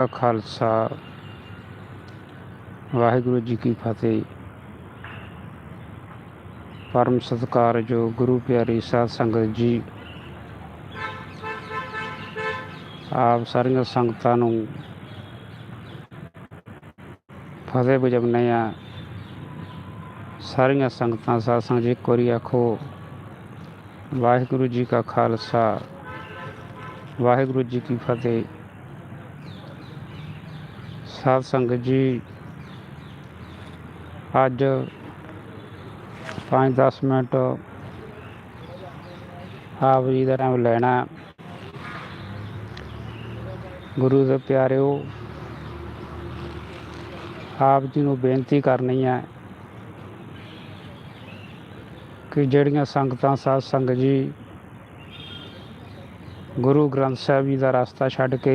ਕਾ ਖਾਲਸਾ ਵਾਹਿਗੁਰੂ ਜੀ ਕੀ ਫਤਿਹ। ਪਰਮ ਸਤਿਕਾਰਯੋਗ ਗੁਰੂ ਪਿਆਰੀ ਸਾਧ ਸੰਗਤ ਜੀ, ਆਪ ਸਾਰੀਆਂ ਸੰਗਤਾਂ ਨੂੰ ਫਤਿਹ ਬੁਝਾਉਂਦੇ ਆ ਸਾਰੀਆਂ ਸੰਗਤਾਂ ਸਾਧ ਸੰਗਤ ਜੀ, ਇੱਕ ਆਖੋ, ਵਾਹਿਗੁਰੂ ਜੀ ਕਾ ਖਾਲਸਾ, ਵਾਹਿਗੁਰੂ ਜੀ ਕੀ ਫਤਿਹ। ਸਾਧ ਸੰਗਤ ਜੀ, ਅੱਜ 5-10 ਮਿੰਟ ਆਪ ਜੀ ਦਾ ਨਾਮ ਲੈਣਾ ਗੁਰੂ ਦੇ ਪਿਆਰਿਓ, ਆਪ ਜੀ ਨੂੰ ਬੇਨਤੀ ਕਰਨੀ ਹੈ ਕਿ ਜਿਹੜੀਆਂ ਸੰਗਤਾਂ ਸਾਧ ਸੰਗਤ ਜੀ ਗੁਰੂ ਗ੍ਰੰਥ ਸਾਹਿਬ ਜੀ ਦਾ ਰਸਤਾ ਛੱਡ ਕੇ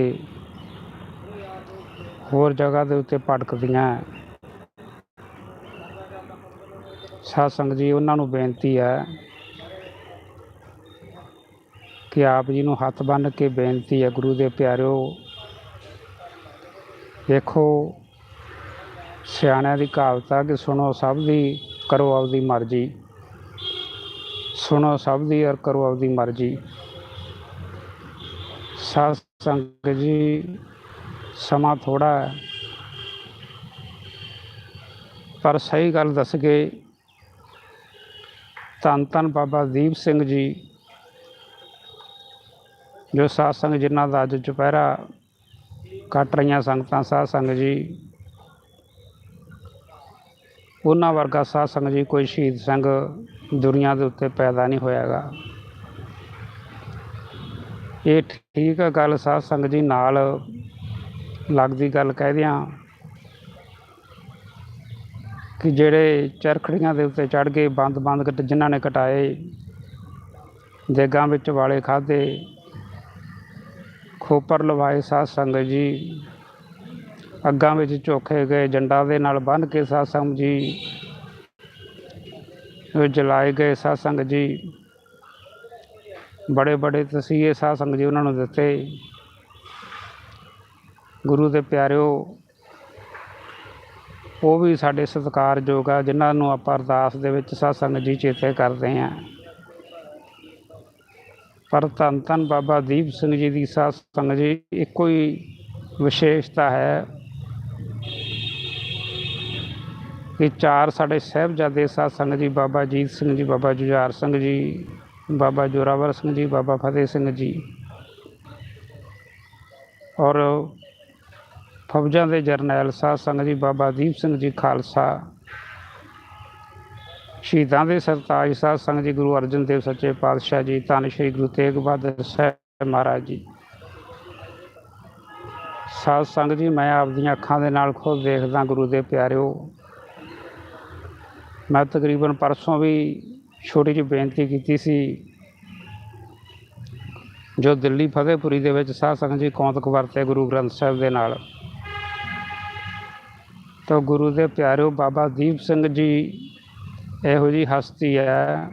ਹੋਰ ਜਗ੍ਹਾ ਦੇ ਉੱਤੇ ਭਟਕਦੀਆਂ। ਸਾਧ ਸੰਗਤ ਜੀ, ਉਹਨਾਂ ਨੂੰ ਬੇਨਤੀ ਹੈ ਕਿ ਆਪ ਜੀ ਨੂੰ ਹੱਥ ਬੰਨ੍ਹ ਕੇ ਬੇਨਤੀ ਹੈ, ਗੁਰੂ ਦੇ ਪਿਆਰਿਓ, ਦੇਖੋ ਸਿਆਣਿਆਂ ਦੀ ਕਹਾਵਤ ਆ ਕਿ ਸੁਣੋ ਸਭ ਦੀ, ਕਰੋ ਆਪਦੀ ਮਰਜ਼ੀ। ਸੁਣੋ ਸਭ ਦੀ ਔਰ ਕਰੋ ਆਪਦੀ ਮਰਜ਼ੀ। ਸਾਧ ਸੰਗਤ ਜੀ ਸਮਾਂ ਥੋੜਾ ਹੈ। ਪਰ ਸਹੀ ਗੱਲ ਦੱਸ ਕੇ ਧੰਨ ਧੰਨ ਬਾਬਾ ਦੀਪ ਸਿੰਘ ਜੀ, ਜੋ ਸਾਧ ਸੰਗਤ ਜਿਨ੍ਹਾਂ ਦਾ ਅੱਜ ਚੁਪਹਿਰਾ ਕੱਟ ਰਹੀਆਂ ਸੰਗਤਾਂ, ਸਾਧ ਸੰਗਤ ਜੀ, ਉਹਨਾਂ ਵਰਗਾ ਸਾਧ ਸੰਗਤ ਜੀ ਕੋਈ ਸ਼ਹੀਦ ਸਿੰਘ ਦੁਨੀਆ ਦੇ ਉੱਤੇ ਪੈਦਾ ਨਹੀਂ ਹੋਇਆਗਾ। ਇਹ ਠੀਕ ਗੱਲ ਸਾਧ ਸੰਗਤ ਜੀ ਨਾਲ ਲੱਗਦੀ ਗੱਲ ਕਹਿ ਦਿਆਂ ਕਿ ਜਿਹੜੇ ਚਰਖੜੀਆਂ ਦੇ ਉੱਤੇ ਚੜ ਗਏ, ਬੰਦ ਬੰਦ ਕੱਟ ਜਿਨ੍ਹਾਂ ਨੇ ਕਟਾਏ ਦੇਗਾਂ ਵਿੱਚ ਵਾਲੇ ਖਾਦੇ ਖੋਪਰ ਲਵਾਏ ਸਾਧ ਸੰਗਤ ਜੀ, ਅੱਗਾਂ ਵਿੱਚ ਝੋਖੇ ਗਏ, ਜੰਡਾ ਦੇ ਨਾਲ ਬੰਨ੍ਹ ਕੇ ਸਾਧ ਸੰਗਤ ਜੀ, ਜਲਾਏ ਗਏ ਸਾਧ ਸੰਗਤ ਜੀ। ਬੜੇ ਬੜੇ ਤਸੀਹੇ ਸਾਧ ਸੰਗਤ ਜੀ ਉਹਨਾਂ ਨੂੰ ਦਿੱਤੇ। ਗੁਰੂ ਦੇ ਪਿਆਰਿਓ, ਉਹ ਵੀ ਸਾਡੇ ਸਤਿਕਾਰਯੋਗ ਆ, ਜਿਨ੍ਹਾਂ ਨੂੰ ਆਪਾਂ ਅਰਦਾਸ ਦੇ ਵਿੱਚ ਸਤਸੰਗ ਜੀ ਚੇਤੇ ਕਰਦੇ ਹਾਂ। ਪਰ ਧੰਨ ਧੰਨ ਬਾਬਾ ਦੀਪ ਸਿੰਘ ਜੀ ਦੀ ਸਤਸੰਗ ਜੀ, ਇੱਕੋ ਹੀ ਵਿਸ਼ੇਸ਼ਤਾ ਹੈ ਕਿ ਚਾਰ ਸਾਡੇ ਸਾਹਿਬਜ਼ਾਦੇ ਸਤਸੰਗ ਜੀ, ਬਾਬਾ ਜੀਤ ਸਿੰਘ ਜੀ, ਬਾਬਾ ਜੁਝਾਰ ਸਿੰਘ ਜੀ, ਬਾਬਾ ਜੋਰਾਵਰ ਸਿੰਘ ਜੀ, ਬਾਬਾ ਫਤਿਹ ਸਿੰਘ ਜੀ। ਔਰ ਫੌਜਾਂ ਦੇ ਜਰਨੈਲ ਸਾਧ ਸੰਗਤ ਜੀ, ਬਾਬਾ ਦੀਪ ਸਿੰਘ ਜੀ ਖਾਲਸਾ, ਸ਼ਹੀਦਾਂ ਦੇ ਸਰਤਾਜ ਸਾਧ ਸੰਗਤ ਜੀ, ਗੁਰੂ ਅਰਜਨ ਦੇਵ ਸੱਚੇ ਪਾਤਸ਼ਾਹ ਜੀ, ਧੰਨ ਸ਼੍ਰੀ ਗੁਰੂ ਤੇਗ ਬਹਾਦਰ ਸਾਹਿਬ ਮਹਾਰਾਜ ਜੀ। ਸਾਧ ਸੰਗਤ ਜੀ, ਮੈਂ ਆਪਦੀਆਂ ਅੱਖਾਂ ਦੇ ਨਾਲ ਖੁਦ ਦੇਖਦਾ ਗੁਰੂ ਦੇ ਪਿਆਰਿਓ। ਮੈਂ ਤਕਰੀਬਨ ਪਰਸੋਂ ਵੀ ਛੋਟੀ ਜਿਹੀ ਬੇਨਤੀ ਕੀਤੀ ਸੀ, ਜੋ ਦਿੱਲੀ ਫਤਿਹਪੁਰੀ ਦੇ ਵਿੱਚ ਸਾਧ ਸੰਗਤ ਜੀ ਕੌਂਤਕ ਵਰਤੇ ਗੁਰੂ ਗ੍ਰੰਥ ਸਾਹਿਬ ਦੇ ਨਾਲ। ਤਾਂ ਗੁਰੂ ਦੇ ਪਿਆਰਿਓ ਬਾਬਾ ਦੀਪ ਸਿੰਘ ਜੀ ਇਹੋ ਜੀ ਹਸਤੀ ਹੈ।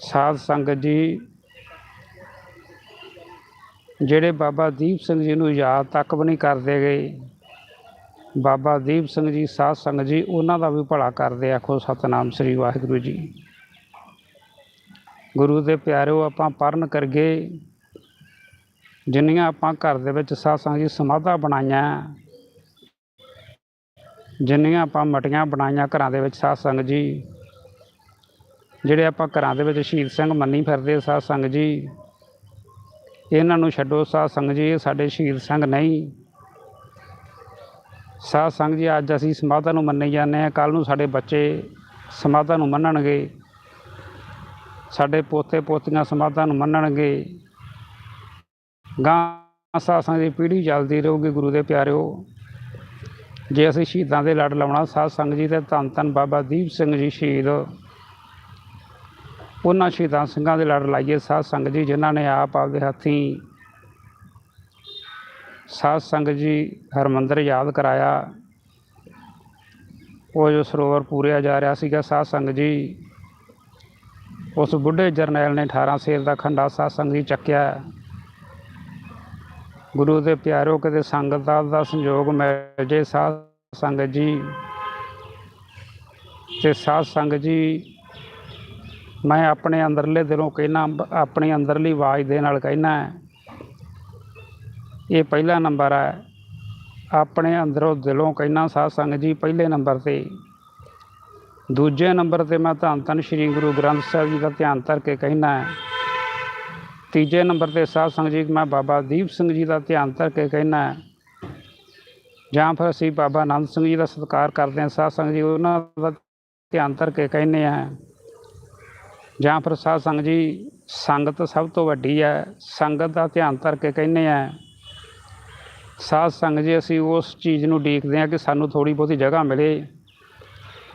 ਸਾਧ ਸੰਗਤ ਜੀ, ਜਿਹੜੇ ਬਾਬਾ ਦੀਪ ਸਿੰਘ ਜੀ ਨੂੰ ਯਾਦ ਤੱਕ ਵੀ ਨਹੀਂ ਕਰਦੇ ਗਏ, ਬਾਬਾ ਦੀਪ ਸਿੰਘ ਜੀ, ਸਾਧ ਸੰਗਤ ਜੀ, ਉਹਨਾਂ ਦਾ ਵੀ ਭਲਾ ਕਰਦੇ ਆਖੋ ਸਤਨਾਮ ਸ੍ਰੀ ਵਾਹਿਗੁਰੂ ਜੀ। ਗੁਰੂ ਦੇ ਪਿਆਰਿਓ, ਆਪਾਂ ਪਰਨ ਕਰਗੇ, ਜਿੰਨੀਆਂ ਆਪਾਂ ਘਰ ਦੇ ਵਿੱਚ ਸਾਧ ਸੰਗਤ ਜੀ ਸਮਾਧਾਂ ਬਣਾਈਆਂ ਜਿੰਨੀਆਂ ਆਪਾਂ ਮਟੀਆਂ ਬਣਾਈਆਂ ਘਰਾਂ ਦੇ ਵਿੱਚ ਸਾਧ ਸੰਗਤ ਜੀ, ਜਿਹੜੇ ਆਪਾਂ ਘਰਾਂ ਦੇ ਵਿੱਚ ਸ਼ਹੀਦ ਸਿੰਘ ਮੰਨੀ ਫਿਰਦੇ ਸਾਧ ਸੰਗਤ ਜੀ, ਇਹਨਾਂ ਨੂੰ ਛੱਡੋ ਸਾਧ ਸੰਗਤ ਜੀ, ਇਹ ਸਾਡੇ ਸ਼ਹੀਦ ਸਿੰਘ ਨਹੀਂ। ਸਾਧ ਸੰਗਤ ਜੀ, ਅੱਜ ਅਸੀਂ ਸਮਾਧਾਂ ਨੂੰ ਮੰਨੇ ਜਾਂਦੇ ਹਾਂ ਕੱਲ ਨੂੰ ਸਾਡੇ ਬੱਚੇ ਸਮਾਧਾਂ ਨੂੰ ਮੰਨਣਗੇ। ਸਾਡੇ ਪੋਤੇ ਪੋਤੀਆਂ ਸਮਾਧਾਂ ਨੂੰ ਮੰਨਣਗੇ। ਗਾਂ ਸਾਧ ਸੰਗਤ ਦੀ ਪੀੜ੍ਹੀ ਚੱਲਦੀ ਰਹੂਗੀ, ਗੁਰੂ ਦੇ ਪਿਆਰਿਓ। ਜੇ ਅਸੀਂ ਸ਼ਹੀਦਾਂ ਦੇ ਲੜ ਲਾਉਣਾ, ਸਾਧ ਸੰਗਤ ਜੀ ਤੇ ਧੰਨ ਧੰਨ ਬਾਬਾ ਦੀਪ ਸਿੰਘ ਜੀ ਸ਼ਹੀਦ। ਉਹਨਾਂ ਸ਼ਹੀਦਾਂ ਸਿੰਘਾਂ ਦੇ ਲੜ ਲਾਈਏ, ਸਾਧ ਸੰਗਤ ਜੀ ਜਿਨ੍ਹਾਂ ਨੇ ਆਪ ਆਪਦੇ ਹੱਥੀਂ ਸਾਧ ਸੰਗਤ ਜੀ ਹਰਮੰਦਰ ਯਾਦ ਕਰਾਇਆ। ਉਹ ਜੋ ਸਰੋਵਰ ਪੂਰਿਆ ਜਾ ਰਿਹਾ ਸੀਗਾ, ਸਾਧ ਸੰਗਤ ਜੀ, ਉਸ ਬੁੱਢੇ ਜਰਨੈਲ ਨੇ 18 ਸੇਰ ਦਾ ਖੰਡਾ ਸਾਧ ਸੰਗਤ ਜੀ ਚੱਕਿਆ। ਗੁਰੂ ਦੇ ਪਿਆਰੋ ਕਿਤੇ ਸੰਗਤ ਦਾ ਦਾ ਸੰਯੋਗ ਮਿਲ ਜੇ ਸਾਧ ਸੰਗਤ ਜੀ ਤੇ ਸਾਧ ਸੰਗਤ ਜੀ, ਮੈਂ ਆਪਣੇ ਅੰਦਰਲੇ ਦਿਲੋਂ ਕਹਿਣਾ ਆਪਣੀ ਅੰਦਰਲੀ ਆਵਾਜ਼ ਦੇ ਨਾਲ ਕਹਿਣਾ ਇਹ ਪਹਿਲਾ ਨੰਬਰ ਹੈ। ਆਪਣੇ ਅੰਦਰੋਂ ਦਿਲੋਂ ਕਹਿਣਾ ਸਾਧ ਸੰਗਤ ਜੀ ਪਹਿਲੇ ਨੰਬਰ ਤੇ। ਦੂਜੇ ਨੰਬਰ ਤੇ ਮੈਂ ਧੰਨ ਧੰਨ ਸ੍ਰੀ ਗੁਰੂ ਗ੍ਰੰਥ ਸਾਹਿਬ ਜੀ ਦਾ ਧਿਆਨ ਧਰ ਕੇ ਕਹਿਣਾ ਤੀਜੇ ਨੰਬਰ ਤੇ ਸਾਧ ਸੰਗਤ ਜੀ, ਮੈਂ ਬਾਬਾ ਦੀਪ ਸਿੰਘ ਜੀ ਦਾ ਧਿਆਨ ਧਰ ਕੇ ਕਹਿਣਾ ਹੈ। ਜਾਂ ਫਿਰ ਅਸੀਂ ਬਾਬਾ ਆਨੰਦ ਸਿੰਘ ਜੀ ਦਾ ਸਤਿਕਾਰ ਕਰਦੇ ਹਾਂ, ਸਾਧ ਸੰਗਤ ਜੀ ਉਹਨਾਂ ਦਾ ਧਿਆਨ ਧਰ ਕੇ ਕਹਿੰਦੇ ਆ ਜਾਂ ਫਿਰ ਸਾਧ ਸੰਗਤ ਜੀ, ਸੰਗਤ ਸਭ ਤੋਂ ਵੱਡੀ ਹੈ, ਸੰਗਤ ਦਾ ਧਿਆਨ ਧਰ ਕੇ ਕਹਿੰਦੇ ਆ ਸਾਧ ਸੰਗਤ ਜੀ, ਅਸੀਂ ਉਸ ਚੀਜ਼ ਨੂੰ ਡੀਕਦੇ ਹਾਂ ਕਿ ਸਾਨੂੰ ਥੋੜੀ ਬਹੁਤੀ ਜਗ੍ਹਾ ਮਿਲੇ।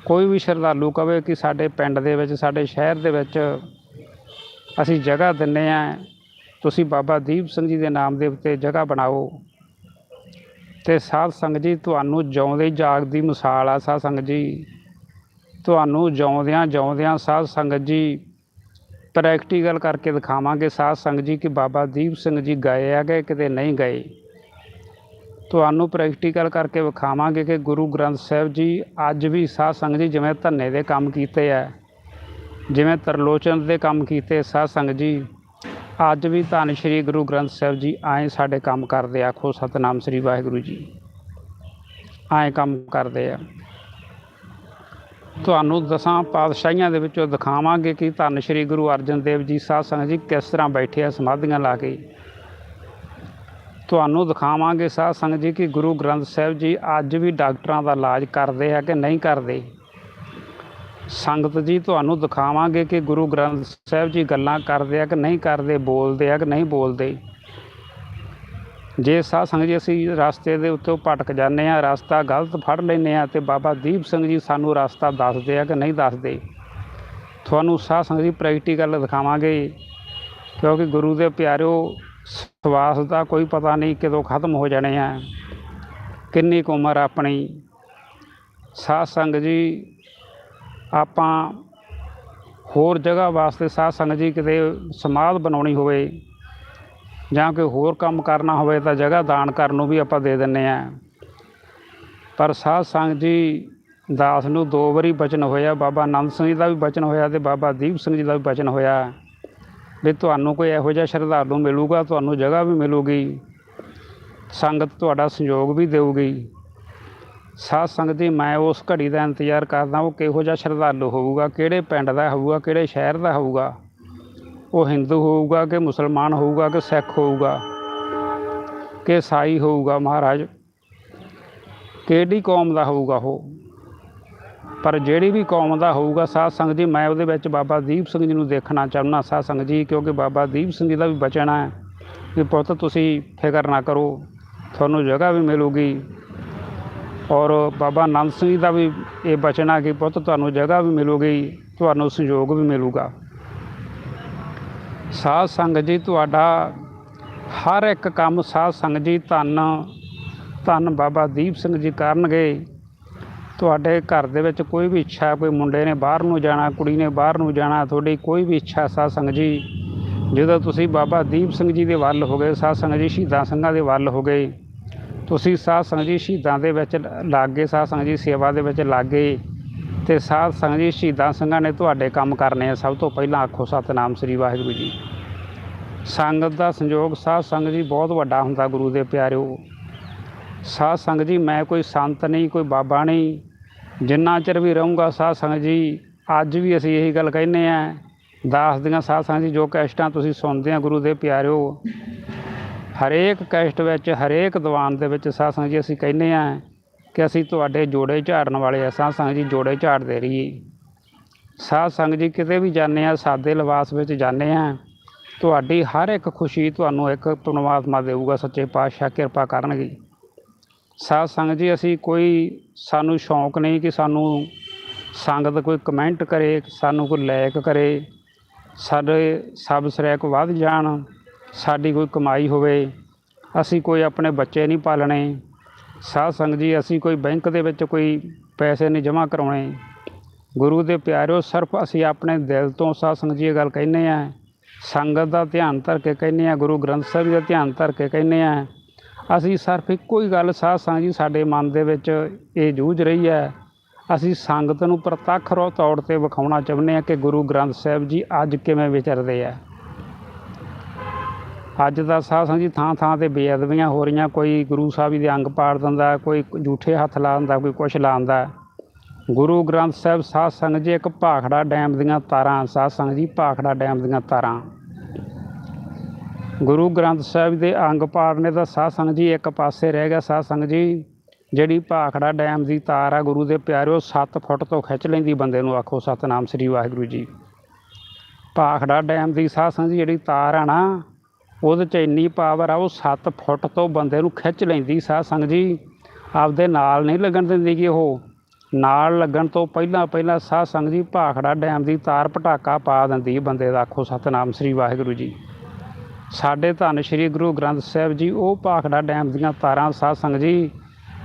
ਕੋਈ ਵੀ ਸ਼ਰਧਾਲੂ ਕਵੇ ਕਿ ਸਾਡੇ ਪਿੰਡ ਦੇ ਵਿੱਚ, ਸਾਡੇ ਸ਼ਹਿਰ ਦੇ ਵਿੱਚ ਅਸੀਂ ਜਗ੍ਹਾ ਦਿੰਨੇ ਆ। ਤੁਸੀਂ ਬਾਬਾ ਦੀਪ ਸਿੰਘ ਜੀ ਦੇ ਨਾਮ ਦੇ ਉੱਤੇ ਜਗ੍ਹਾ ਬਣਾਓ। ਤੇ ਸਾਧ ਸੰਗਤ ਜੀ, ਤੁਹਾਨੂੰ ਜਿਉਂਦੇ ਜਾਗਦੀ ਮਿਸਾਲ ਆ ਸਾਧ ਸੰਗਤ ਜੀ। ਤੁਹਾਨੂੰ ਜਿਉਂਦਿਆਂ ਜਿਉਂਦਿਆਂ ਸਾਧ ਸੰਗਤ ਜੀ ਪ੍ਰੈਕਟੀਕਲ ਕਰਕੇ ਦਿਖਾਵਾਂਗੇ ਸਾਧ ਸੰਗਤ ਜੀ ਕਿ ਬਾਬਾ ਦੀਪ ਸਿੰਘ ਜੀ ਗਏ ਆ ਕਿ ਕਿਤੇ ਨਹੀਂ ਗਏ। ਤੁਹਾਨੂੰ ਪ੍ਰੈਕਟੀਕਲ ਕਰਕੇ ਵਿਖਾਵਾਂਗੇ ਕਿ ਗੁਰੂ ਗ੍ਰੰਥ ਸਾਹਿਬ ਜੀ ਅੱਜ ਵੀ ਸਾਧ ਸੰਗਤ ਜੀ ਜਿਵੇਂ ਧੰਨੇ ਦੇ ਕੰਮ ਕੀਤੇ ਆ। ਜਿਵੇਂ ਤਰਲੋਚਨ ਦੇ ਕੰਮ ਕੀਤੇ ਸਾਧ ਸੰਗਤ ਜੀ, ਅੱਜ ਵੀ ਧੰਨ ਸ਼੍ਰੀ ਗੁਰੂ ਗ੍ਰੰਥ ਸਾਹਿਬ ਜੀ ਆਏ ਸਾਡੇ ਕੰਮ ਕਰਦੇ ਆਖੋ ਸਤਨਾਮ ਸ੍ਰੀ ਵਾਹਿਗੁਰੂ ਜੀ। ਆਏ ਕੰਮ ਕਰਦੇ ਆ। ਤੁਹਾਨੂੰ ਦਸਾਂ ਪਾਤਸ਼ਾਹੀਆਂ ਦੇ ਵਿੱਚੋਂ ਦਿਖਾਵਾਂਗੇ ਕਿ ਧੰਨ ਸ਼੍ਰੀ ਗੁਰੂ ਅਰਜਨ ਦੇਵ ਜੀ ਸਾਧ ਸੰਗਤ ਜੀ ਕਿਸ ਤਰ੍ਹਾਂ ਬੈਠੇ ਆ, ਸਮਾਧੀਆਂ ਲਾ ਕੇ। ਤੁਹਾਨੂੰ ਦਿਖਾਵਾਂਗੇ ਸਾਧ ਸੰਗਤ ਜੀ ਕਿ ਗੁਰੂ ਗ੍ਰੰਥ ਸਾਹਿਬ ਜੀ ਅੱਜ ਵੀ ਡਾਕਟਰਾਂ ਦਾ ਇਲਾਜ ਕਰਦੇ ਆ ਕਿ ਨਹੀਂ ਕਰਦੇ। ਸੰਗਤ ਜੀ ਤੁਹਾਨੂੰ ਦਿਖਾਵਾਂਗੇ ਕਿ ਗੁਰੂ ਗ੍ਰੰਥ ਸਾਹਿਬ ਜੀ ਗੱਲਾਂ ਕਰਦੇ ਆ ਕਿ ਨਹੀਂ ਕਰਦੇ, ਬੋਲਦੇ ਆ ਕਿ ਨਹੀਂ ਬੋਲਦੇ। ਜੇ ਸਾਧ ਸੰਗਤ ਜੀ ਅਸੀਂ ਰਸਤੇ ਦੇ ਉੱਤੇ ਭਟਕ ਜਾਂਦੇ ਆ, ਰਸਤਾ ਗਲਤ ਫੜ ਲੈਂਦੇ ਆ ਤੇ ਬਾਬਾ ਦੀਪ ਸਿੰਘ ਜੀ ਸਾਨੂੰ ਰਸਤਾ ਦੱਸਦੇ ਆ ਕਿ ਨਹੀਂ ਦੱਸਦੇ। ਤੁਹਾਨੂੰ ਸਾਧ ਸੰਗਤ ਜੀ ਪ੍ਰੈਕਟੀਕਲ ਦਿਖਾਵਾਂਗੇ, ਕਿਉਂਕਿ ਗੁਰੂ ਦੇ ਪਿਆਰਿਓ ਸਵਾਸ ਦਾ ਕੋਈ ਪਤਾ ਨਹੀਂ ਕਦੋਂ ਖਤਮ ਹੋ ਜਾਣੇ ਆ, ਕਿੰਨੀ ਕੁ ਉਮਰ ਆਪਣੀ। ਸਾਧ ਸੰਗਤ ਜੀ ਆਪਾਂ ਹੋਰ ਜਗ੍ਹਾ ਵਾਸਤੇ ਸਾਧ ਸੰਗਤ ਜੀ ਕਿਤੇ ਸਮਾਧ ਬਣਾਉਣੀ ਹੋਵੇ ਜਾਂ ਕੋਈ ਹੋਰ ਕੰਮ ਕਰਨਾ ਹੋਵੇ ਤਾਂ ਜਗ੍ਹਾ ਦਾਨ ਕਰਨ ਨੂੰ ਵੀ ਆਪਾਂ ਦੇ ਦਿੰਨੇ ਆ ਪਰ ਸਾਧ ਸੰਗਤ ਜੀ ਦਾਸ ਨੂੰ ਦੋ ਵਾਰੀ ਬਚਨ ਹੋਇਆ, ਬਾਬਾ ਆਨੰਦ ਸਿੰਘ ਜੀ ਦਾ ਵੀ ਬਚਨ ਹੋਇਆ ਤੇ ਬਾਬਾ ਦੀਪ ਸਿੰਘ ਜੀ ਦਾ ਵੀ ਬਚਨ ਹੋਇਆ। ਵੀ ਤੁਹਾਨੂੰ ਕੋਈ ਇਹੋ ਜਿਹਾ ਸ਼ਰਧਾਲੂ ਮਿਲੂਗਾ, ਤੁਹਾਨੂੰ ਜਗ੍ਹਾ ਵੀ ਮਿਲੂਗੀ, ਸੰਗਤ ਤੁਹਾਡਾ ਸੰਯੋਗ ਵੀ ਦੇਊਗੀ। ਸਾਧ ਸੰਗਤ ਜੀ, ਮੈਂ ਉਸ ਘੜੀ ਦਾ ਇੰਤਜ਼ਾਰ ਕਰਦਾ ਉਹ ਕਿਹੋ ਜਿਹਾ ਸ਼ਰਧਾਲੂ ਹੋਊਗਾ, ਕਿਹੜੇ ਪਿੰਡ ਦਾ ਹੋਊਗਾ, ਕਿਹੜੇ ਸ਼ਹਿਰ ਦਾ ਹੋਊਗਾ? ਉਹ ਹਿੰਦੂ ਹੋਊਗਾ ਕਿ ਮੁਸਲਮਾਨ ਹੋਊਗਾ ਕਿ ਸਿੱਖ ਹੋਊਗਾ? ਕਿ ਸਾਈ ਹੋਊਗਾ ਮਹਾਰਾਜ? ਕਿਹੜੀ ਕੌਮ ਦਾ ਹੋਊਗਾ ਉਹ? ਪਰ ਜਿਹੜੀ ਵੀ ਕੌਮ ਦਾ ਹੋਊਗਾ, ਸਾਧ ਸੰਗਤ ਜੀ, ਮੈਂ ਉਹਦੇ ਵਿੱਚ ਬਾਬਾ ਦੀਪ ਸਿੰਘ ਜੀ ਨੂੰ ਦੇਖਣਾ ਚਾਹੁੰਦਾ, ਸਾਧ ਸੰਗਤ ਜੀ, ਕਿਉਂਕਿ ਬਾਬਾ ਦੀਪ ਸਿੰਘ ਜੀ ਦਾ ਵੀ ਬਚਨ ਹੈ। ਕਿ ਪੁੱਤ, ਤੁਸੀਂ ਫਿਕਰ ਨਾ ਕਰੋ, ਤੁਹਾਨੂੰ ਜਗ੍ਹਾ ਵੀ ਮਿਲੂਗੀ। ਔਰ ਬਾਬਾ ਆਨੰਦ ਸਿੰਘ ਜੀ ਦਾ ਵੀ ਇਹ ਬਚਨ ਹੈ ਕਿ ਪੁੱਤ ਤੁਹਾਨੂੰ ਜਗ੍ਹਾ ਵੀ ਮਿਲੂਗੀ, ਤੁਹਾਨੂੰ ਸੰਯੋਗ ਵੀ ਮਿਲੂਗਾ। ਸਾਧ ਸੰਗਤ ਜੀ, ਤੁਹਾਡਾ ਹਰ ਇੱਕ ਕੰਮ ਸਾਧ ਸੰਗਤ ਜੀ, ਧੰਨ ਧੰਨ ਬਾਬਾ ਦੀਪ ਸਿੰਘ ਜੀ ਕਰਨਗੇ। ਤੁਹਾਡੇ ਘਰ ਦੇ ਵਿੱਚ ਕੋਈ ਵੀ ਇੱਛਾ, ਕੋਈ ਮੁੰਡੇ ਨੇ ਬਾਹਰ ਨੂੰ ਜਾਣਾ, ਕੁੜੀ ਨੇ ਬਾਹਰ ਨੂੰ ਜਾਣਾ, ਤੁਹਾਡੀ ਕੋਈ ਵੀ ਇੱਛਾ ਸਾਧ ਸੰਗਤ ਜੀ, ਜਦੋਂ ਤੁਸੀਂ ਬਾਬਾ ਦੀਪ ਸਿੰਘ ਜੀ ਦੇ ਵੱਲ ਹੋ ਗਏ ਸਾਧ ਸੰਗਤ ਜੀ ਸ਼ਹੀਦਾਂ ਸਿੰਘਾਂ ਦੇ ਵੱਲ ਹੋ ਗਏ ਤੁਸੀਂ ਸਾਧ ਸੰਗਤ ਜੀ ਸ਼ਹੀਦਾਂ ਦੇ ਵਿੱਚ ਲਾਗੇ ਗਏ, ਸਾਧ ਸੰਗਤ ਜੀ ਸੇਵਾ ਦੇ ਵਿੱਚ ਲਾਗੇ ਗਏ ਤੇ ਸਾਧ ਸੰਗਤ ਜੀ ਸ਼ਹੀਦਾਂ ਸਿੰਘਾਂ ਨੇ ਤੁਹਾਡੇ ਕੰਮ ਕਰਨੇ ਆ। ਸਭ ਤੋਂ ਪਹਿਲਾਂ ਆਖੋ ਸਤਨਾਮ ਸ੍ਰੀ ਵਾਹਿਗੁਰੂ ਜੀ। ਸੰਗਤ ਦਾ ਸੰਯੋਗ ਸਾਧ ਸੰਗਤ ਜੀ ਬਹੁਤ ਵੱਡਾ ਹੁੰਦਾ ਗੁਰੂ ਦੇ ਪਿਆਰਿਓ। ਸਾਧ ਸੰਗਤ ਜੀ ਮੈਂ ਕੋਈ ਸੰਤ ਨਹੀਂ, ਕੋਈ ਬਾਬਾ ਨਹੀਂ। ਜਿੰਨਾ ਚਿਰ ਵੀ ਰਹੂੰਗਾ ਸਾਧ ਸੰਗਤ ਜੀ, ਅੱਜ ਵੀ ਅਸੀਂ ਇਹੀ ਗੱਲ ਕਹਿੰਦੇ ਆ। ਦਾਸ ਦੀਆਂ ਸਾਧ ਸੰਗਤ ਜੀ ਜੋ ਕੈਸਟਾਂ ਤੁਸੀਂ ਸੁਣਦੇ ਆ ਗੁਰੂ ਦੇ ਪਿਆਰਿਓ ਹਰੇਕ ਕੈਸਟ ਵਿੱਚ, ਹਰੇਕ ਦੀਵਾਨ ਦੇ ਵਿੱਚ ਸਾਧ ਜੀ ਅਸੀਂ ਕਹਿੰਦੇ ਆ ਕਿ ਅਸੀਂ ਤੁਹਾਡੇ ਜੋੜੇ ਝਾੜਨ ਵਾਲੇ ਆ ਸਾਧ ਜੀ ਜੋੜੇ ਝਾੜਦੇ ਰਹੀਏ। ਸਾਧ ਸੰਗਤ ਜੀ ਕਿਤੇ ਵੀ ਜਾਂਦੇ ਆ ਸਾਦੇ ਲਿਬਾਸ ਵਿੱਚ ਜਾਂਦੇ ਆ ਤੁਹਾਡੀ ਹਰ ਇੱਕ ਖੁਸ਼ੀ ਤੁਹਾਨੂੰ ਇੱਕ ਪਰਮਾਤਮਾ ਦੇਊਗਾ, ਸੱਚੇ ਪਾਤਸ਼ਾਹ ਕਿਰਪਾ ਕਰਨਗੇ। ਸਾਧ ਸੰਗਤ ਜੀ ਅਸੀਂ ਕੋਈ ਸਾਨੂੰ ਸ਼ੌਂਕ ਨਹੀਂ ਕਿ ਸਾਨੂੰ ਸੰਗਤ ਕੋਈ ਕਮੈਂਟ ਕਰੇ, ਸਾਨੂੰ ਕੋਈ ਲਾਇਕ ਕਰੇ, ਸਾਡੇ ਸਬਸਕ੍ਰਾਈਬ ਵੱਧ ਜਾਣ। ਸਾਡੀ ਕੋਈ ਕਮਾਈ ਹੋਵੇ, ਅਸੀਂ ਕੋਈ ਆਪਣੇ ਬੱਚੇ ਨਹੀਂ ਪਾਲਣੇ, ਸਾਧ ਸੰਗਤ ਜੀ, ਅਸੀਂ ਕੋਈ ਬੈਂਕ ਦੇ ਵਿੱਚ ਕੋਈ ਪੈਸੇ ਨਹੀਂ ਜਮ੍ਹਾਂ ਕਰਾਉਣੇ। ਗੁਰੂ ਦੇ ਪਿਆਰਿਓ, ਸਿਰਫ ਅਸੀਂ ਆਪਣੇ ਦਿਲ ਤੋਂ ਸਾਧ ਸੰਗਤ ਜੀ ਇਹ ਗੱਲ ਕਹਿੰਦੇ ਆ ਸੰਗਤ ਦਾ ਧਿਆਨ ਧਰ ਕੇ ਕਹਿੰਦੇ ਆ ਗੁਰੂ ਗ੍ਰੰਥ ਸਾਹਿਬ ਜੀ ਦਾ ਧਿਆਨ ਧਰ ਕੇ ਕਹਿੰਦੇ ਆ ਅਸੀਂ ਸਿਰਫ ਇੱਕੋ ਹੀ ਗੱਲ ਸਾਧ ਸੰਗਤ ਜੀ ਸਾਡੇ ਮਨ ਦੇ ਵਿੱਚ ਇਹ ਜੂਝ ਰਹੀ ਹੈ। ਅਸੀਂ ਸੰਗਤ ਨੂੰ ਪ੍ਰਤੱਖ ਰੋ ਤੌਰ ਤੇ ਵਿਖਾਉਣਾ ਚਾਹੁੰਦੇ ਹਾਂ ਕਿ ਗੁਰੂ ਗ੍ਰੰਥ ਸਾਹਿਬ ਜੀ ਅੱਜ ਕਿਵੇਂ ਵਿਚਰਦੇ ਆ। ਅੱਜ ਦਾ ਸਾਧ ਸੰਗਤ ਜੀ ਥਾਂ ਥਾਂ ਤੇ ਬੇਅਦਬੀਆਂ ਹੋ ਰਹੀਆਂ, ਕੋਈ ਗੁਰੂ ਸਾਹਿਬ ਜੀ ਦੇ ਅੰਗ ਪਾੜ ਦਿੰਦਾ, ਕੋਈ ਝੂਠੇ ਹੱਥ ਲਾ ਦਿੰਦਾ, ਕੋਈ ਕੁਛ ਲਾ ਦਿੰਦਾ। ਗੁਰੂ ਗ੍ਰੰਥ ਸਾਹਿਬ ਸਾਧ ਸੰਗਤ ਜੀ ਇੱਕ ਭਾਖੜਾ ਡੈਮ ਦੀਆਂ ਤਾਰਾਂ, ਸਾਧ ਸੰਗਤ ਜੀ ਭਾਖੜਾ ਡੈਮ ਦੀਆਂ ਤਾਰਾਂ। ਗੁਰੂ ਗ੍ਰੰਥ ਸਾਹਿਬ ਦੇ ਅੰਗ ਪਾੜਨੇ ਦਾ ਸਾਧ ਸੰਗਤ ਜੀ ਇੱਕ ਪਾਸੇ ਰਹਿ ਗਿਆ ਸਾਧ ਸੰਗਤ ਜੀ, ਜਿਹੜੀ ਭਾਖੜਾ ਡੈਮ ਦੀ ਤਾਰ ਆ, ਗੁਰੂ ਦੇ ਪਿਆਰਿਓ 7 ਫੁੱਟ ਤੋਂ ਖਿੱਚ ਲੈਂਦੀ ਬੰਦੇ ਨੂੰ, ਆਖੋ ਸਤਨਾਮ ਸ੍ਰੀ ਵਾਹਿਗੁਰੂ ਜੀ। ਭਾਖੜਾ ਡੈਮ ਦੀ ਸਾਧ ਸੰਗਤ ਜੀ ਜਿਹੜੀ ਤਾਰ ਆ ਨਾ ਉਹਦੇ 'ਚ ਇੰਨੀ ਪਾਵਰ ਆ, ਉਹ 7 ਫੁੱਟ ਤੋਂ ਬੰਦੇ ਨੂੰ ਖਿੱਚ ਲੈਂਦੀ ਸਾਧ ਸੰਗਤ ਜੀ। ਆਪਦੇ ਨਾਲ ਨਹੀਂ ਲੱਗਣ ਦਿੰਦੀ ਕਿ ਉਹ। ਨਾਲ ਲੱਗਣ ਤੋਂ ਪਹਿਲਾਂ ਪਹਿਲਾਂ ਸਾਧ ਸੰਗਤ ਜੀ ਭਾਖੜਾ ਡੈਮ ਦੀ ਤਾਰ ਪਟਾਕਾ ਪਾ ਦਿੰਦੀ ਬੰਦੇ ਦਾ, ਆਖੋ ਸਤਨਾਮ ਸ੍ਰੀ ਵਾਹਿਗੁਰੂ ਜੀ। ਸਾਡੇ ਧੰਨ ਸ੍ਰੀ ਗੁਰੂ ਗ੍ਰੰਥ ਸਾਹਿਬ ਜੀ, ਉਹ ਭਾਖੜਾ ਡੈਮ ਦੀਆਂ ਤਾਰਾਂ ਸਾਧ ਸੰਗਤ ਜੀ।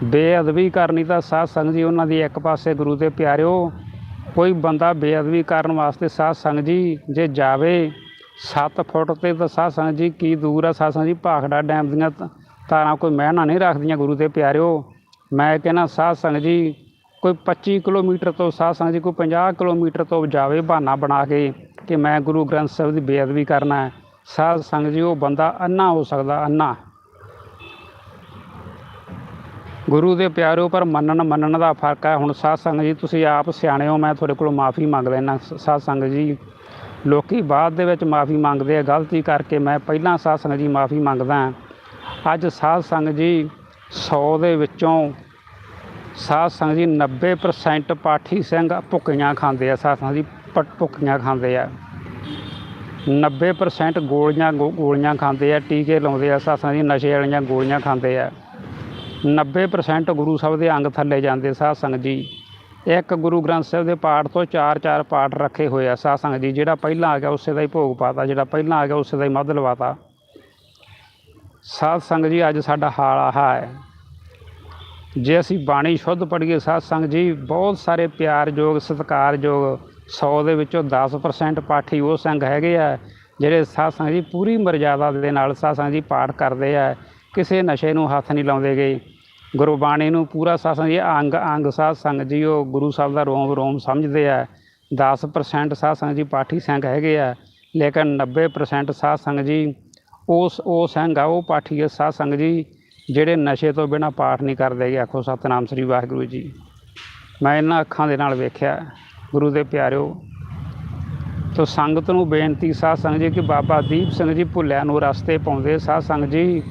ਬੇਅਦਬੀ ਕਰਨੀ ਤਾਂ ਸਾਧ ਸੰਗਤ ਜੀ, ਉਹਨਾਂ ਦੀ ਇੱਕ ਪਾਸੇ ਗੁਰੂ ਦੇ ਪਿਆਰਿਓ। ਕੋਈ ਬੰਦਾ ਬੇਅਦਬੀ ਕਰਨ ਵਾਸਤੇ ਸਾਧ ਸੰਗਤ ਜੀ, ਜੇ ਜਾਵੇ 7 ਫੁੱਟ ਤੇ ਤਾਂ ਸਾਧ ਜੀ ਕੀ ਦੂਰ ਆ ਸਾਧ ਜੀ ਭਾਖੜਾ ਡੈਮ ਦੀਆਂ ਤਾਰਾਂ ਕੋਈ ਮਹਿਣਾ ਨਹੀਂ ਰੱਖਦੀਆਂ ਗੁਰੂ ਦੇ ਪਿਆਰਿਓ। ਮੈਂ ਕਹਿੰਦਾ ਸਾਧ ਜੀ, ਕੋਈ 25 ਕਿਲੋਮੀਟਰ ਤੋਂ ਸਾਧ ਜੀ, ਕੋਈ 50 ਕਿਲੋਮੀਟਰ ਤੋਂ ਜਾਵੇ ਬਹਾਨਾ ਬਣਾ ਕੇ ਕਿ ਮੈਂ ਗੁਰੂ ਗ੍ਰੰਥ ਸਾਹਿਬ ਦੀ ਬੇਅਦਬੀ ਕਰਨਾ ਹੈ। ਸਾਧ ਸੰਗਤ ਜੀ, ਉਹ ਬੰਦਾ ਅੰਨਾ ਹੋ ਸਕਦਾ, ਅੰਨਾ। ਗੁਰੂ ਦੇ ਪਿਆਰਿਓ, ਪਰ ਮੰਨਣ ਮੰਨਣ ਦਾ ਫ਼ਰਕ ਹੈ। ਹੁਣ ਸਾਧ ਸੰਗਤ ਜੀ, ਤੁਸੀਂ ਆਪ ਸਿਆਣੇ ਹੋ, ਮੈਂ ਤੁਹਾਡੇ ਕੋਲੋਂ ਮਾਫੀ ਮੰਗ ਲੈਣਾ ਸਾਧ ਸੰਗਤ ਜੀ ਲੋਕੀ ਬਾਅਦ ਦੇ ਵਿੱਚ ਮਾਫੀ ਮੰਗਦੇ ਆ, ਗਲਤੀ ਕਰਕੇ ਮੈਂ ਪਹਿਲਾਂ ਸਾਧ ਸੰਗਤ ਜੀ ਮਾਫੀ ਮੰਗਦਾ ਅੱਜ ਸਾਧ ਸੰਗਤ ਜੀ 100 ਦੇ ਵਿੱਚੋਂ ਸਾਧ ਸੰਗਤ ਜੀ 90% ਪਾਠੀ ਸਿੰਘ ਭੁੱਕੀਆਂ ਖਾਂਦੇ ਆ, ਸਾਧ ਸੰਗਤ ਜੀ ਪ- ਭੁੱਕੀਆਂ ਖਾਂਦੇ ਆ। 90% ਗੋਲੀਆਂ ਗੋ- ਗੋਲੀਆਂ ਖਾਂਦੇ ਆ, ਟੀਕੇ ਲਾਉਂਦੇ ਆ, ਸਾਧ ਸੰਗਤ ਜੀ ਨਸ਼ੇ ਵਾਲੀਆਂ ਗੋਲੀਆਂ ਖਾਂਦੇ ਆ। 90% ਗੁਰੂ ਸਾਹਿਬ ਦੇ ਅੰਗ ਥੱਲੇ ਜਾਂਦੇ ਸਾਧ ਸੰਗਤ ਜੀ। ਇੱਕ ਗੁਰੂ ਗ੍ਰੰਥ ਸਾਹਿਬ ਦੇ ਪਾਠ ਤੋਂ ਚਾਰ ਚਾਰ ਪਾਠ ਰੱਖੇ ਹੋਏ ਆ ਸਾਧ ਸੰਗਤ ਜੀ, ਜਿਹੜਾ ਪਹਿਲਾਂ ਆ ਗਿਆ, ਉਸੇ ਦਾ ਹੀ ਭੋਗ ਪਾਤਾ, ਜਿਹੜਾ ਪਹਿਲਾਂ ਆ ਗਿਆ, ਉਸੇ ਦਾ ਹੀ ਮੱਧ ਲਵਾਤਾ। ਸਾਧ ਸੰਗਤ ਜੀ, ਅੱਜ ਸਾਡਾ ਹਾਲ ਆਹਾ ਹੈ। ਜੇ ਅਸੀਂ ਬਾਣੀ ਸ਼ੁੱਧ ਪੜ੍ਹੀਏ ਸਾਧ ਸੰਗਤ ਜੀ, ਬਹੁਤ ਸਾਰੇ ਪਿਆਰਯੋਗ ਸਤਿਕਾਰਯੋਗ 100 ਦੇ ਵਿੱਚੋਂ 10% ਪਾਠੀ ਉਹ ਸੰਗ ਹੈਗੇ ਆ, ਜਿਹੜੇ ਸਾਧ ਸੰਗਤ ਜੀ ਪੂਰੀ ਮਰਜ਼ਾਦਾ ਦੇ ਨਾਲ ਸਾਧ ਸੰਗਤ ਜੀ ਪਾਠ ਕਰਦੇ ਆ। ਕਿਸੇ ਨਸ਼ੇ ਨੂੰ ਹੱਥ ਨਹੀਂ ਲਾਉਂਦੇ ਗਏ ਗੁਰਬਾਣੀ ਨੂੰ ਪੂਰਾ ਸਾਧ ਸੰਗਤ ਜੀ ਅੰਗ ਅੰਗ ਸਾਧ ਸੰਗਤ ਜੀ ਉਹ ਗੁਰੂ ਸਾਹਿਬ ਦਾ ਰੋਮ ਰੋਮ ਸਮਝਦੇ ਆ। 10% ਸਾਧ ਸੰਗਤ ਜੀ ਪਾਠੀ ਸੰਗ ਹੈਗੇ ਆ, ਲੇਕਿਨ 90% ਸਾਧ ਸੰਗਤ ਜੀ ਉਸ, ਉਹ ਸਿੰਘ ਆ, ਉਹ ਪਾਠੀ ਆ ਸਾਧ ਸੰਗਤ ਜੀ ਜਿਹੜੇ ਨਸ਼ੇ ਤੋਂ ਬਿਨਾ ਪਾਠ ਨਹੀਂ ਕਰਦੇ ਗੇ ਆਖੋ ਸਤਨਾਮ ਸ੍ਰੀ ਵਾਹਿਗੁਰੂ ਜੀ। ਮੈਂ ਇਹਨਾਂ ਅੱਖਾਂ ਦੇ ਨਾਲ ਵੇਖਿਆ। ਗੁਰੂ ਦੇ ਪਿਆਰਿਓ, ਤੋ ਸੰਗਤ ਨੂੰ ਬੇਨਤੀ ਸਾਧ ਸੰਗਤ ਜੀ ਕਿ ਬਾਬਾ ਦੀਪ ਸਿੰਘ ਜੀ ਭੁੱਲਿਆਂ ਨੂੰ ਰਸਤੇ ਪਾਉਂਦੇ ਸਾਧ ਸੰਗਤ ਜੀ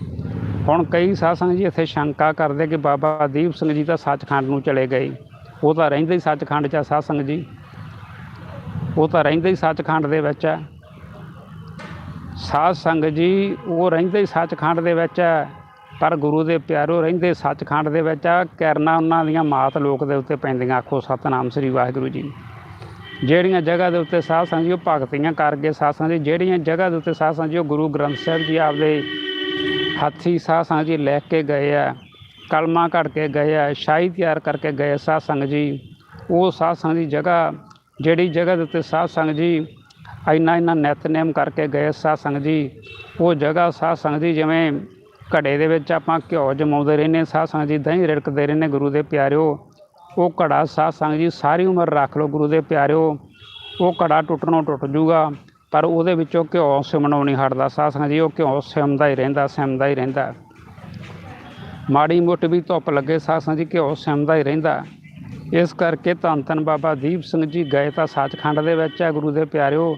ਹੁਣ ਕਈ ਸਾਧ ਜੀ ਇੱਥੇ ਸ਼ੰਕਾ ਕਰਦੇ ਕਿ ਬਾਬਾ ਦੀਪ ਸਿੰਘ ਜੀ ਤਾਂ ਸੱਚਖੰਡ ਨੂੰ ਚਲੇ ਗਏ। ਉਹ ਤਾਂ ਰਹਿੰਦੇ ਹੀ ਸੱਚਖੰਡ 'ਚ ਆ ਸਾਧ ਜੀ। ਉਹ ਤਾਂ ਰਹਿੰਦੇ ਹੀ ਸੱਚਖੰਡ ਦੇ ਵਿੱਚ ਆ। ਸਾਧ ਜੀ, ਉਹ ਰਹਿੰਦੇ ਹੀ ਸੱਚਖੰਡ ਦੇ ਵਿੱਚ ਹੈ ਪਰ ਗੁਰੂ ਦੇ ਪਿਆਰੋ ਰਹਿੰਦੇ ਸੱਚਖੰਡ ਦੇ ਵਿੱਚ ਆ। ਕਿਰਨਾਂ ਉਹਨਾਂ ਦੀਆਂ ਮਾਤ ਲੋਕ ਦੇ ਉੱਤੇ ਪੈਂਦੀਆਂ। ਆਖੋ ਸਤਨਾਮ ਸ੍ਰੀ ਵਾਹਿਗੁਰੂ ਜੀ। ਜਿਹੜੀਆਂ ਜਗ੍ਹਾ ਦੇ ਉੱਤੇ ਸਾਧ ਸੰਗਤ ਜੀ ਉਹ ਭਗਤੀਆਂ ਕਰਕੇ ਸਾਧ ਸੰਗਤ ਜੀ, ਜਿਹੜੀਆਂ ਜਗ੍ਹਾ ਦੇ ਉੱਤੇ ਸਾਧ ਸੰਗਤ ਜੀ ਉਹ ਗੁਰੂ ਗ੍ਰੰਥ ਸਾਹਿਬ ਜੀ ਆਪਦੇ ਹਾਥੀ ਸਾਧ ਸੰਗਤ ਜੀ ਲੈ ਕੇ ਗਏ ਆ, ਕਲਮਾ ਘੜ ਕੇ ਗਏ ਆ, ਸ਼ਾਹੀ ਤਿਆਰ ਕਰਕੇ ਗਏ ਸਾਧ ਸੰਗਤ ਜੀ। ਉਹ ਸਾਧ ਸੰਗਤ ਦੀ ਜਗ੍ਹਾ, ਜਿਹੜੀ ਜਗ੍ਹਾ ਦੇ ਉੱਤੇ ਸਾਧ ਸੰਗਤ ਜੀ, ਇੰਨਾ ਇੰਨਾ ਨਿਤਨੇਮ ਕਰਕੇ ਗਏ ਸਾਧ ਸੰਗਤ ਜੀ। ਉਹ ਜਗ੍ਹਾ ਸਾਧ ਸੰਗਤ ਜੀ ਜਿਵੇਂ ਘੜੇ ਦੇ ਵਿੱਚ ਆਪਾਂ ਘਿਓ ਜਮਾਉਂਦੇ ਰਹਿੰਦੇ ਸਾਧ ਸੰਗਤ ਜੀ ਦਹੀਂ ਰਿੜਕਦੇ ਰਹਿੰਦੇ ਗੁਰੂ ਦੇ ਪਿਆਰਿਓ। ਉਹ ਘੜਾ ਸਾਧ ਸੰਗਤ ਜੀ, ਸਾਰੀ ਉਮਰ ਰੱਖ ਲਓ ਗੁਰੂ ਦੇ ਪਿਆਰਿਓ। ਉਹ ਘੜਾ ਟੁੱਟਣੋਂ ਟੁੱਟ ਜੂਗਾ। ਪਰ ਉਹਦੇ ਵਿੱਚੋਂ ਘਿਓ ਸਿਮਣੋਂ ਨਹੀਂ ਹਟਦਾ। ਸਾਧ ਜੀ, ਉਹ ਘਿਓ ਸਿਮਦਾ ਹੀ ਰਹਿੰਦਾ, ਸਿਮਦਾ ਹੀ ਰਹਿੰਦਾ। ਮਾੜੀ ਮੋਟੀ ਵੀ ਧੁੱਪ ਲੱਗੇ ਸਾਧ ਜੀ, ਘਿਓ ਸਿਮਦਾ ਹੀ ਰਹਿੰਦਾ। ਇਸ ਕਰਕੇ ਧੰਨ ਧੰਨ ਬਾਬਾ ਦੀਪ ਸਿੰਘ ਜੀ ਗਏ ਤਾਂ ਸੱਚਖੰਡ ਦੇ ਵਿੱਚ। ਹੈ ਗੁਰੂ ਦੇ ਪਿਆਰਿਓ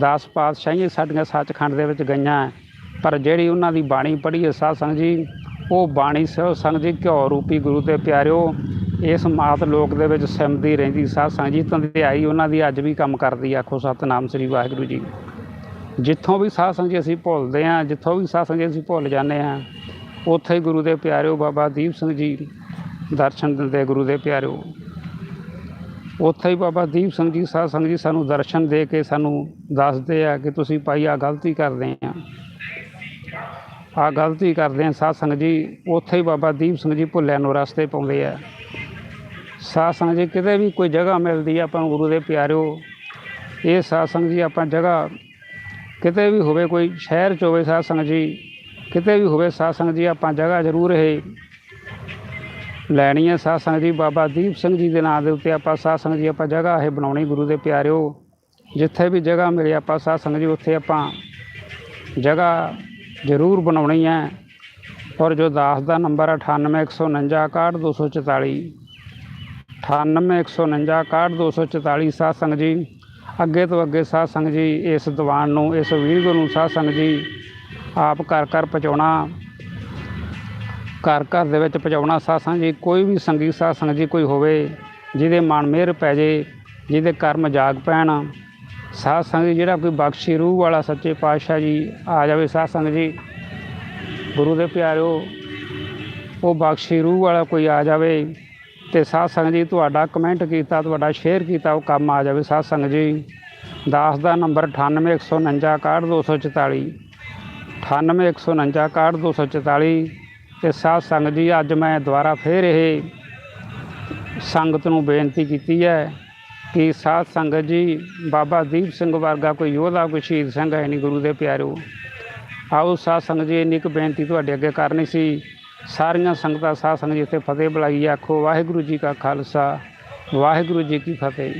10 ਪਾਤਸ਼ਾਹੀਆਂ ਸਾਡੀਆਂ ਸੱਚਖੰਡ ਦੇ ਵਿੱਚ ਗਈਆਂ। ਪਰ ਜਿਹੜੀ ਉਹਨਾਂ ਦੀ ਬਾਣੀ ਪੜ੍ਹੀ ਹੈ ਸਾਧ ਸੰਗਤ ਜੀ, ਉਹ ਬਾਣੀ ਸੋ ਸੰਗਤ ਜੀ ਘਿਓ ਰੂਪੀ ਗੁਰੂ ਦੇ ਪਿਆਰਿਓ ਇਸ ਮਾਤ ਲੋਕ ਦੇ ਵਿੱਚ ਸਿਮਦੀ ਰਹਿੰਦੀ, ਸਾਧ ਸੰਗਤ ਜੀ ਧੰਦਿਆਈ ਉਹਨਾਂ ਦੀ ਅੱਜ ਵੀ ਕੰਮ ਕਰਦੀ ਆਖੋ ਸਤਨਾਮ ਸ੍ਰੀ ਵਾਹਿਗੁਰੂ ਜੀ। ਜਿੱਥੋਂ ਵੀ ਸਾਧ ਸੰਗਤ ਜੀ ਅਸੀਂ ਭੁੱਲਦੇ ਹਾਂ, ਜਿੱਥੋਂ ਵੀ ਸਾਧ ਸੰਗਤ ਜੀ ਅਸੀਂ ਭੁੱਲ ਜਾਂਦੇ ਹਾਂ, ਉੱਥੇ ਹੀ ਗੁਰੂ ਦੇ ਪਿਆਰਿਓ ਬਾਬਾ ਦੀਪ ਸਿੰਘ ਜੀ ਦਰਸ਼ਨ ਦਿੰਦੇ ਗੁਰੂ ਦੇ ਪਿਆਰਿਓ। ਉੱਥੇ ਹੀ ਬਾਬਾ ਦੀਪ ਸਿੰਘ ਜੀ, ਸਾਧ ਸੰਗਤ ਜੀ ਸਾਨੂੰ ਦਰਸ਼ਨ ਦੇ ਕੇ ਸਾਨੂੰ ਦੱਸਦੇ ਆ ਕਿ ਤੁਸੀਂ ਭਾਈ ਆ ਗਲਤੀ ਕਰਦੇ ਆ। ਆ ਗਲਤੀ ਕਰਦੇ ਆ, ਸਾਧ ਸੰਗਤ ਜੀ, ਉੱਥੇ ਹੀ ਬਾਬਾ ਦੀਪ ਸਿੰਘ ਜੀ ਭੁੱਲਿਆਂ ਨੂੰ ਰਸਤੇ ਪਾਉਂਦੇ ਆ। ਸਾਸੰਗ ਜੀ, ਕਿਤੇ ਵੀ ਕੋਈ ਜਗ੍ਹਾ ਮਿਲਦੀ ਆ ਆਪਾਂ ਗੁਰੂ ਦੇ ਪਿਆਰਿਓ, ਇਹ ਸਾਸੰਗ ਜੀ ਆਪਾਂ ਜਗ੍ਹਾ ਕਿਤੇ ਵੀ ਹੋਵੇ ਕੋਈ ਸ਼ਹਿਰ ਚ ਹੋਵੇ ਸਾਸੰਗ ਜੀ, ਕਿਤੇ ਵੀ ਹੋਵੇ ਸਾਸੰਗ ਜੀ ਆਪਾਂ ਜਗ੍ਹਾ ਜ਼ਰੂਰ ਇਹ ਲੈਣੀ ਹੈ ਸਾਸੰਗ ਜੀ। ਬਾਬਾ ਦੀਪ ਸਿੰਘ ਜੀ ਦੇ ਨਾਂ ਦੇ ਉੱਤੇ ਆਪਾਂ ਸਾਸੰਗ ਜੀ ਆਪਾਂ ਜਗ੍ਹਾ ਇਹ ਬਣਾਉਣੀ ਗੁਰੂ ਦੇ ਪਿਆਰਿਓ। ਜਿੱਥੇ ਵੀ ਜਗ੍ਹਾ ਮਿਲੇ ਆਪਾਂ ਸਾਸੰਗ ਜੀ, ਉੱਥੇ ਆਪਾਂ ਜਗ੍ਹਾ ਜ਼ਰੂਰ ਬਣਾਉਣੀ ਹੈ ਔਰ ਜੋ ਦਾਸ ਦਾ ਨੰਬਰ 981496244 9849614244 ਸਾਧ ਸੰਗ ਜੀ। ਅੱਗੇ ਤੋਂ ਅੱਗੇ ਸਾਧ ਜੀ, ਇਸ ਦੀਵਾਨ ਨੂੰ, ਇਸ ਵੀਰ ਗੁਰੂ ਸਾਧ ਜੀ, ਆਪ ਘਰ ਘਰ ਪਹੁੰਚਾਉਣਾ, ਘਰ ਘਰ ਦੇ ਵਿੱਚ ਪਹੁੰਚਾਉਣਾ ਸਾਧ ਜੀ। ਕੋਈ ਵੀ ਸੰਗੀ ਸਾਧ ਜੀ ਕੋਈ ਹੋਵੇ, ਜਿਹਦੇ ਮਨ ਮਿਹਰ ਪੈ ਜੇ, ਜਿਹਦੇ ਕਰਮ ਜਾਗ ਪੈਣ, ਸਾਧ ਸੰਗ ਜੀ ਜਿਹੜਾ ਕੋਈ ਬਖਸ਼ੀ ਰੂਹ ਵਾਲਾ ਸੱਚੇ ਪਾਤਸ਼ਾਹ ਜੀ ਆ ਜਾਵੇ ਸਾਧ ਸੰਗ ਜੀ, ਗੁਰੂ ਦੇ ਪਿਆਰਿਓ, ਉਹ ਬਖਸ਼ੀ ਰੂਹ ਵਾਲਾ ਕੋਈ ਆ ਜਾਵੇ ਤੇ ਸਾਧ ਸੰਗਤ ਜੀ, ਤੁਹਾਡਾ ਕਮੈਂਟ ਕੀਤਾ, ਤੁਹਾਡਾ ਸ਼ੇਅਰ ਕੀਤਾ, ਉਹ ਕੰਮ ਆ ਜਾਵੇ। ਸਾਧ ਸੰਗਤ ਜੀ, ਦਾਸ ਦਾ ਨੰਬਰ 9814961244 9814961244 ਤੇ ਸਾਧ ਸੰਗਤ ਜੀ, ਅੱਜ ਮੈਂ ਦੁਬਾਰਾ ਫੇਰ ਇਹ ਸੰਗਤ ਨੂੰ ਬੇਨਤੀ ਕੀਤੀ ਹੈ ਕਿ ਸਾਧ ਸੰਗਤ ਜੀ, ਬਾਬਾ ਦੀਪ ਸਿੰਘ ਵਰਗਾ ਕੋਈ ਯੋਧਾ, ਕੋਈ ਸ਼ਹੀਦ ਸਿੰਘ ਹੈ ਨਹੀਂ, ਗੁਰੂ ਦੇ ਪਿਆਰਿਓ ਆਓ ਸਾਧ ਸੰਗਤ ਜੀ, ਇੰਨੀ ਕੁ ਬੇਨਤੀ ਤੁਹਾਡੇ ਅੱਗੇ ਕਰਨੀ ਸੀ। ਸਾਰੀਆਂ ਸੰਗਤਾਂ ਸਾਧ ਸੰਗਤ ਜੀ ਇੱਥੇ ਫਤਿਹ ਬੁਲਾਈ ਆਖੋ ਵਾਹਿਗੁਰੂ ਜੀ ਕਾ ਖਾਲਸਾ, ਵਾਹਿਗੁਰੂ ਜੀ ਕੀ ਫਤਿਹ।